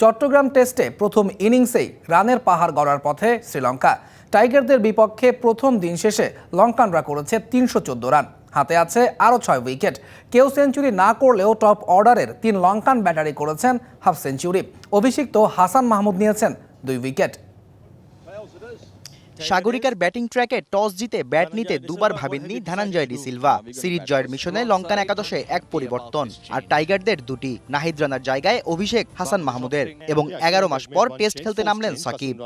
চট্টগ্রাম টেস্টে প্রথম ইনিংসেই রানের পাহাড় গড়ার পথে শ্রীলঙ্কা। টাইগারদের বিপক্ষে প্রথম দিন শেষে লঙ্কানরা করেছে তিনশো চোদ্দ রান। হাতে আছে আরও ছয় উইকেট। কেউ সেঞ্চুরি না করলেও টপ অর্ডারের তিন লঙ্কান ব্যাটারি করেছেন হাফ সেঞ্চুরি। অভিষিক্ত হাসান মাহমুদ নিয়েছেন দুই উইকেট। সাগরিকার ব্যাটিং ট্র্যাকে টস জিতে ব্যাট নিতে দুবার ভাবেননি ধনঞ্জয় ডি সিলভা। সিরিজ জয়ের মিশনে লঙ্কান একাদশে এক পরিবর্তন। আর টাইগারদের দুটি নাহিদ রানার জায়গায় অভিষেক হাসান মাহমুদের এবং এগারো মাস পর টেস্ট খেলতে নামলেন সাকিব।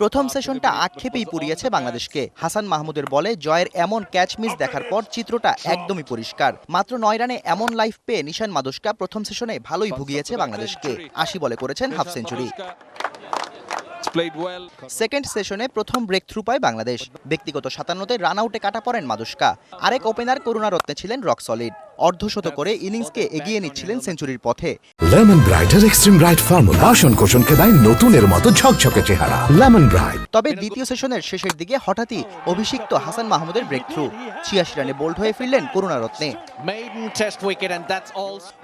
প্রথম সেশনটা আক্ষেপেই পুড়িয়েছে বাংলাদেশকে। হাসান মাহমুদের বলে জয়ের এমন ক্যাচ মিস দেখার পর চিত্রটা একদমই পরিষ্কার। মাত্র নয় রানে এমন লাইফ পেয়ে নিশান মাদুস্কা প্রথম সেশনে ভালোই ভুগিয়েছে বাংলাদেশকে। আশি বলে করেছেন হাফ সেঞ্চুরি সেকেন্ড সেশনে প্রথম ব্রেক থ্রু পায় বাংলাদেশ। ব্যক্তিগত সাতান্নতে রান আউটে কাটা পড়েন মাদুস্কা। আরেক ওপেনার করুণারত্নে ছিলেন রক সলিড অর্ধশত করে ইনিংসকে এগিয়ে নিচ্ছিলেন সেঞ্চুরির পথে। লেমন ব্রাইটের এক্সট্রিম ব্রাইট ফর্মুলা বাসন কোষণকে দেয় নতুনের মতো ঝকঝকে চেহারা। লেমন ব্রাইট তবে দ্বিতীয় সেশনের শেষের দিকে হঠাৎই অভিষিক্ত হাসান মাহমুদের ব্রেক থ্রু ছিয়াশি রানে বোল্ড হয়ে ফিরলেন করুণারত্নে।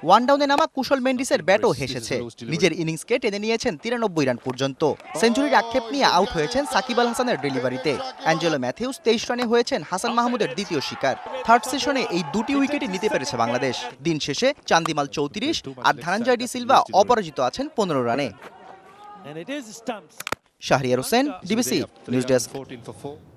ওয়ান ডাউনে নামা কুশল মেন্ডিসের ব্যাটও হেসেছে। নিজের ইনিংসকে টেনে নিয়েছেন তিরানব্বই রান পর্যন্ত। সেঞ্চুরির আক্ষেপ নিয়ে আউট হয়েছেন সাকিব আল হাসানের ডেলিভারিতে। অ্যাঞ্জেলো ম্যাথিউস তেইশ রানে হয়েছেন হাসান মাহমুদের দ্বিতীয় শিকার। থার্ড সেশনে এই দুটি উইকেটই নিতে পেরেছে বাংলাদেশ দিন শেষে চান্দিমাল চৌত্রিশ আর ধনঞ্জয় ডি সিলভা অপরাজিত আছেন পনেরো রানে. Shahriar Hossain DBC news desk 14 for 4.